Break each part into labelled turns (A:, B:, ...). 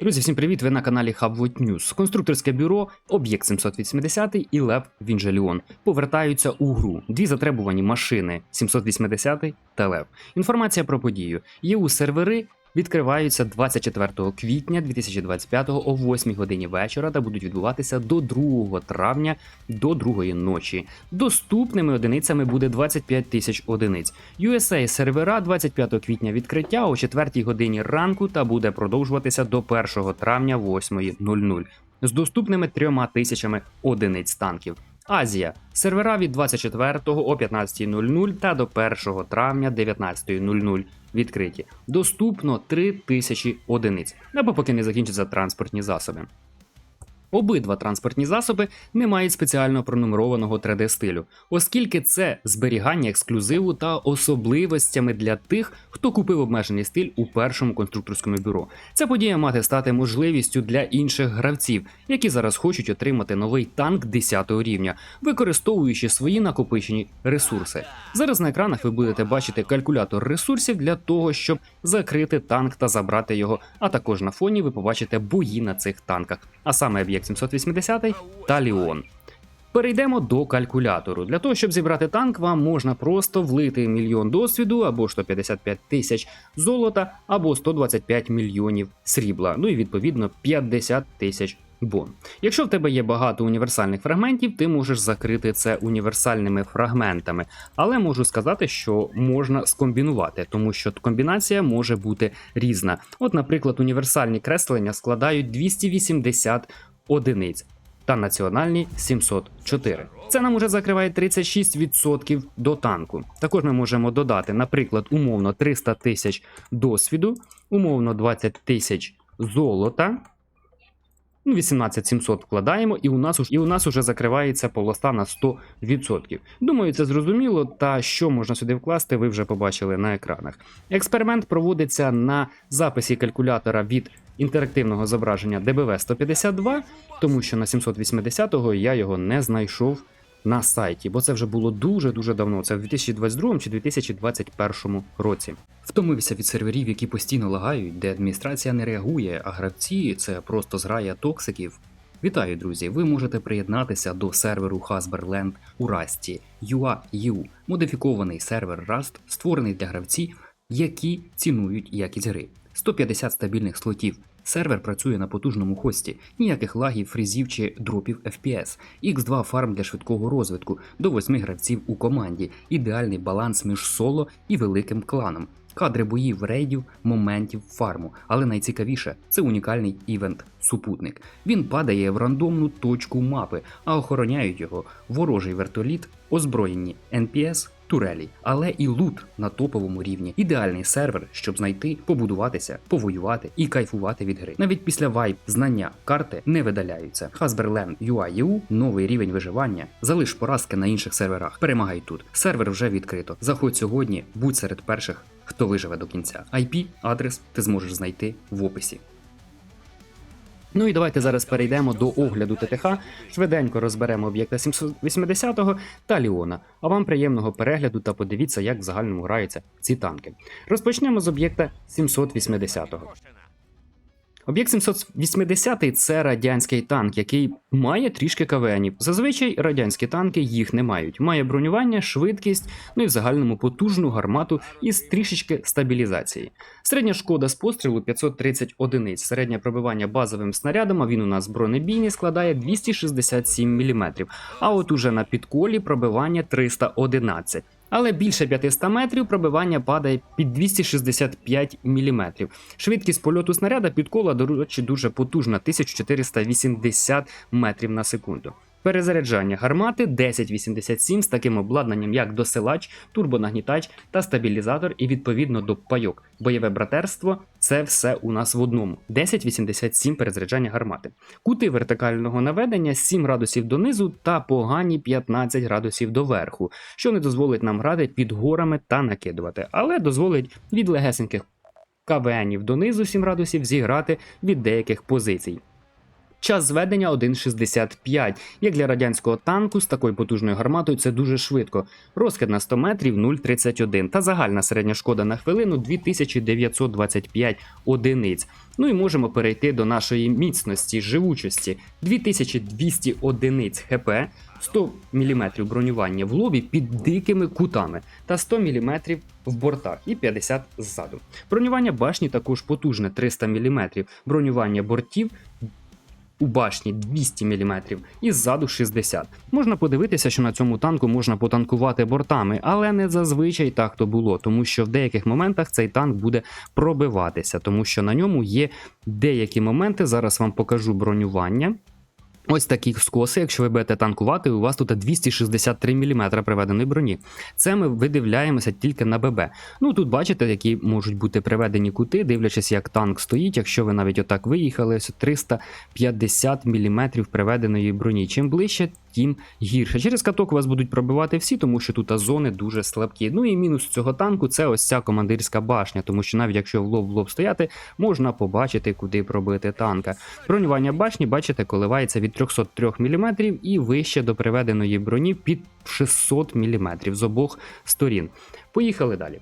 A: Друзі, всім привіт! Ви на каналі Hubwood News. Конструкторське бюро, об'єкт 780 і Лев Вінжеліон повертаються у гру. Дві затребувані машини 780 та Лев. Інформація про подію. є у сервери відкриваються 24 квітня 2025 о 8 годині вечора та будуть відбуватися до 2 травня до 2 ночі. Доступними одиницями буде 25 тисяч одиниць. USA сервера 25 квітня відкриття о 4 годині ранку та буде продовжуватися до 1 травня 8.00 з доступними трьома тисячами одиниць танків. Азія сервера від 24 о 15.00 та до 1 травня 19.00 відкриті. Доступно 3 тисячі одиниць, або поки не закінчаться транспортні засоби. Обидва транспортні засоби не мають спеціально пронумерованого 3D стилю, оскільки це зберігання ексклюзиву та особливостями для тих, хто купив обмежений стиль у першому конструкторському бюро. Ця подія має стати можливістю для інших гравців, які зараз хочуть отримати новий танк 10 рівня, використовуючи свої накопичені ресурси. Зараз на екранах ви будете бачити калькулятор ресурсів для того, щоб закрити танк та забрати його. А також на фоні ви побачите бої на цих танках, а саме об'єкт 780 та Ліон. Перейдемо до калькулятору. Для того, щоб зібрати танк, вам можна просто влити мільйон досвіду або 155 тисяч золота, або 125 мільйонів срібла. Ну і відповідно 50 тисяч бон. Якщо в тебе є багато універсальних фрагментів, ти можеш закрити це універсальними фрагментами. Але можу сказати, що можна скомбінувати, тому що комбінація може бути різна. От, наприклад, універсальні креслення складають 280 одиниць. Та національні 704. Це нам уже закриває 36% до танку. Також ми можемо додати, наприклад, умовно 300 тисяч досвіду, умовно 20 тисяч золота. Ну, 18700 вкладаємо, і у нас і у нас уже закривається полоста на 100%. Думаю, це зрозуміло. Та що можна сюди вкласти, ви вже побачили на екранах. Експеримент проводиться на записі калькулятора від інтерактивного зображення DBV 152, тому що на 780-го я його не знайшов на сайті, бо це вже було дуже дуже давно. Це в 2022 чи 2021 році. Втомився від серверів, які постійно лагають, де адміністрація не реагує, а гравці це просто зграя токсиків. Вітаю, друзі! Ви можете приєднатися до серверу Hasberland у Расті UA.EU, модифікований сервер Rust, створений для гравців, які цінують якість гри. 150 стабільних слотів. Сервер працює на потужному хості, ніяких лагів, фрізів чи дропів FPS. X2 фарм для швидкого розвитку, до 8 гравців у команді, ідеальний баланс між соло і великим кланом. Кадри боїв, рейдів, моментів фарму, але найцікавіше це унікальний івент супутник. Він падає в рандомну точку мапи, а охороняють його ворожий вертоліт, озброєні NPS, турелі, але і лут на топовому рівні. Ідеальний сервер, щоб знайти, побудуватися, повоювати і кайфувати від гри. Навіть після вайп знання карти не видаляються. Hasberland UI.EU – новий рівень виживання. Залиш поразки на інших серверах. Перемагай тут. Сервер вже відкрито. Заходь сьогодні, будь серед перших, хто виживе до кінця. IP, адрес ти зможеш знайти в описі. Ну і давайте зараз перейдемо до огляду ТТХ. Швиденько розберемо об'єкта 780-го та Ліона. А вам приємного перегляду та подивіться, як в загальному граються ці танки. Розпочнемо з об'єкта 780-го. Об'єкт 780 це радянський танк, який має трішки КВНів. Зазвичай радянські танки їх не мають. Має бронювання, швидкість, ну і в загальному потужну гармату із трішечки стабілізації. Середня шкода з пострілу 530 одиниць. Середнє пробивання базовим снарядом, а він у нас бронебійний, складає 267 мм. А от уже на підколі пробивання 311. Але більше 500 метрів пробивання падає під 265 мм. Швидкість польоту снаряда під кола, до речі, дуже потужна 1480 метрів на секунду. Перезаряджання гармати 1087 з таким обладнанням, як досилач, турбонагнітач та стабілізатор, і відповідно до пайок. Бойове братерство це все у нас в одному. 1087 перезаряджання гармати. Кути вертикального наведення 7 градусів донизу та погані 15 градусів доверху, що не дозволить нам грати під горами та накидувати, але дозволить від легесеньких КВНів донизу 7 градусів зіграти від деяких позицій. Час зведення 1,65. Як для радянського танку з такою потужною гарматою це дуже швидко. Розкид на 100 метрів 0,31 та загальна середня шкода на хвилину 2925 одиниць. Ну і можемо перейти до нашої міцності, живучості 2200 одиниць ХП, 100 мм бронювання в лобі під дикими кутами та 100 мм в бортах і 50 ззаду. Бронювання башні також потужне 300 мм, бронювання бортів у башні 200 мм і ззаду 60. Можна подивитися, що на цьому танку можна потанкувати бортами, але не зазвичай так то було, тому що в деяких моментах цей танк буде пробиватися, тому що на ньому є деякі моменти. Зараз вам покажу бронювання. Ось такі скоси, якщо ви будете танкувати, у вас тут 263 мм приведеної броні. Це ми видивляємося тільки на ББ. Ну тут бачите, які можуть бути приведені кути, дивлячись, як танк стоїть. Якщо ви навіть отак виїхали, ось 350 мм приведеної броні. Чим ближче, тим гірше. Через каток вас будуть пробивати всі, тому що тут зони дуже слабкі. Ну і мінус цього танку це ось ця командирська башня, тому що навіть якщо в лоб в лоб стояти, можна побачити, куди пробити танка. Бронювання башні, бачите, коливається від 303 мм і вище до приведеної броні під 600 мм з обох сторін. Поїхали далі.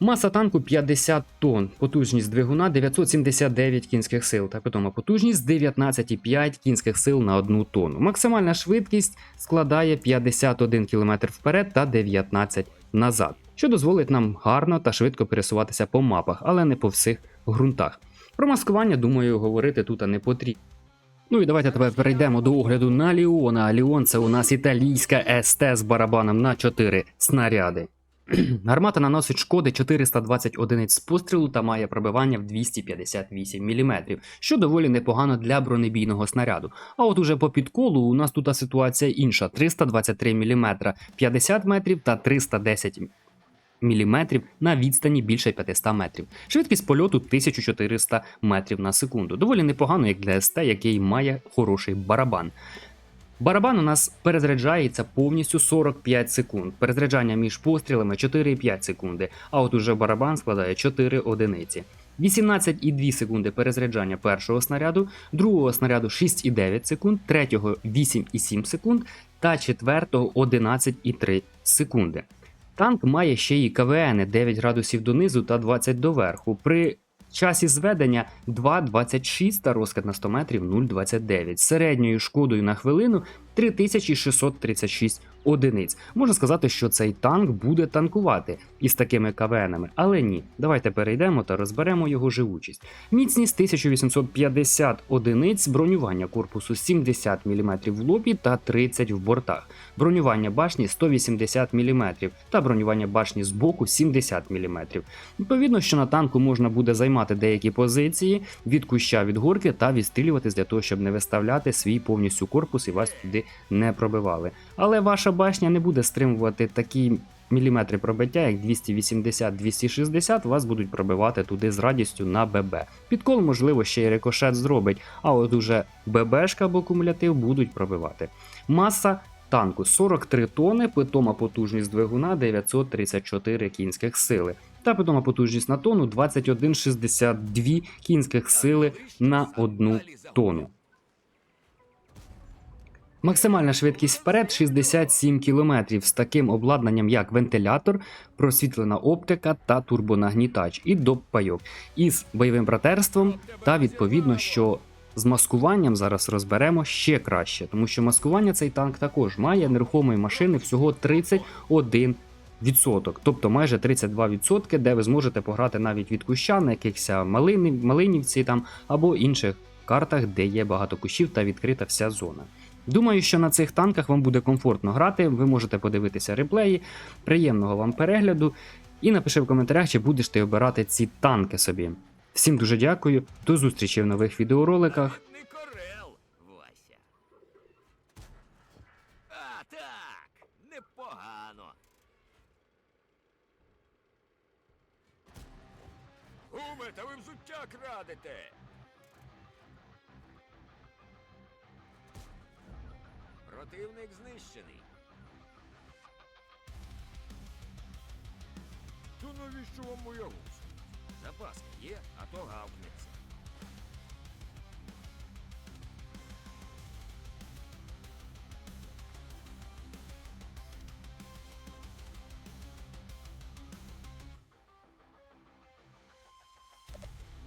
A: Маса танку 50 тонн, потужність двигуна 979 кінських сил та питома потужність 19,5 кінських сил на 1 тонну. Максимальна швидкість складає 51 км вперед та 19 назад, що дозволить нам гарно та швидко пересуватися по мапах, але не по всіх ґрунтах. Про маскування, думаю, говорити тут не потрібно. Ну і давайте тепер перейдемо до огляду на Ліона. Ліон це у нас італійська СТ з барабаном на 4 снаряди. Гармата наносить шкоди 420 одиниць з пострілу та має пробивання в 258 мм, що доволі непогано для бронебійного снаряду. А от уже по підколу у нас тут ситуація інша: 323 мм 50 метрів та 310 мм на відстані більше 500 метрів. Швидкість польоту 1400 метрів на секунду. Доволі непогано, як для СТ, який має хороший барабан. Барабан у нас перезаряджається повністю 45 секунд. Перезаряджання між пострілами 4,5 секунди, а от уже барабан складає 4 одиниці. 18,2 секунди перезаряджання першого снаряду, другого снаряду 6,9 секунд, третього 8,7 секунд та четвертого 11,3 секунди. Танк має ще й КВН 9 градусів донизу та 20 доверху. При часі зведення 2,26 та розкат на 100 метрів 0,29. З середньою шкодою на хвилину 3636 одиниць. Можна сказати, що цей танк буде танкувати із такими КВНами, але ні. Давайте перейдемо та розберемо його живучість. Міцність 1850 одиниць, бронювання корпусу 70 мм в лобі та 30 в бортах, бронювання башні 180 мм та бронювання башні з боку 70 мм. Відповідно, що на танку можна буде займати деякі позиції від куща від горки та відстрілюватись для того, щоб не виставляти свій повністю корпус і вас туди не пробивали. Але ваша башня не буде стримувати такі міліметри пробиття, як 280-260, вас будуть пробивати туди з радістю на ББ. Підкол, можливо, ще й рикошет зробить, а от уже ББшка або кумулятив будуть пробивати. Маса танку 43 тони, питома потужність двигуна 934 кінських сили. Та питома потужність на тонну 21,62 кінських сили на одну тонну. Максимальна швидкість вперед 67 км з таким обладнанням, як вентилятор, просвітлена оптика та турбонагнітач. І доп-пайок із бойовим братерством та відповідно, що з маскуванням зараз розберемо ще краще, тому що маскування цей танк також має нерухомої машини всього 31 відсоток, тобто майже 32%, де ви зможете пограти навіть від куща на якихось малинів, малинівці там або інших картах, де є багато кущів та відкрита вся зона. Думаю, що на цих танках вам буде комфортно грати. Ви можете подивитися реплеї. Приємного вам перегляду. І напиши в коментарях, чи будеш ти обирати ці танки собі. Всім дуже дякую, до зустрічі в нових відеороликах.
B: А, так, непогано. Уме, та ви взуття крадете. Противник знищений. То навіщо вам моя гусь? Запаска є, а то гавкнеться.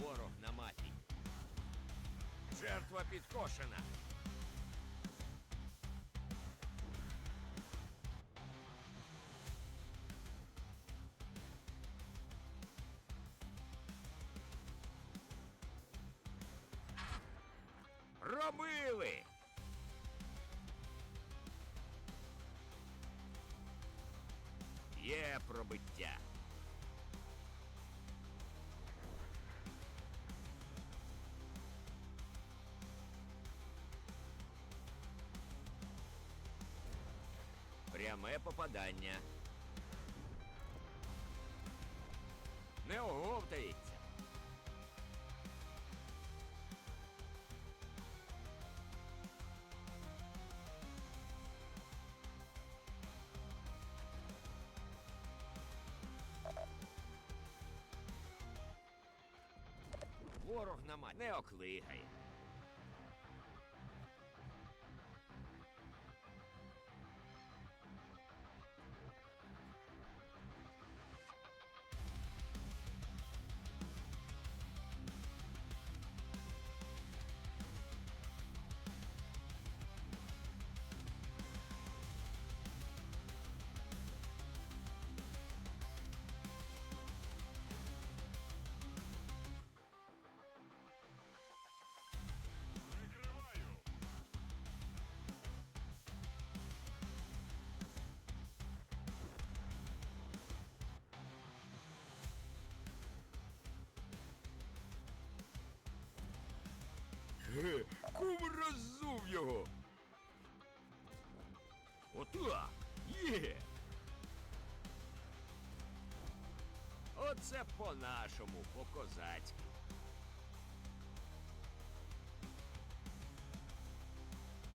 B: Ворог на маті. Жертва підкошена. Робили! Є пробиття. Пряме попадання. Не оговтається. Ворог на мать не оклигає. Ге, Кум роззув його. Отак. Є. Оце по-нашому, по-козацьки.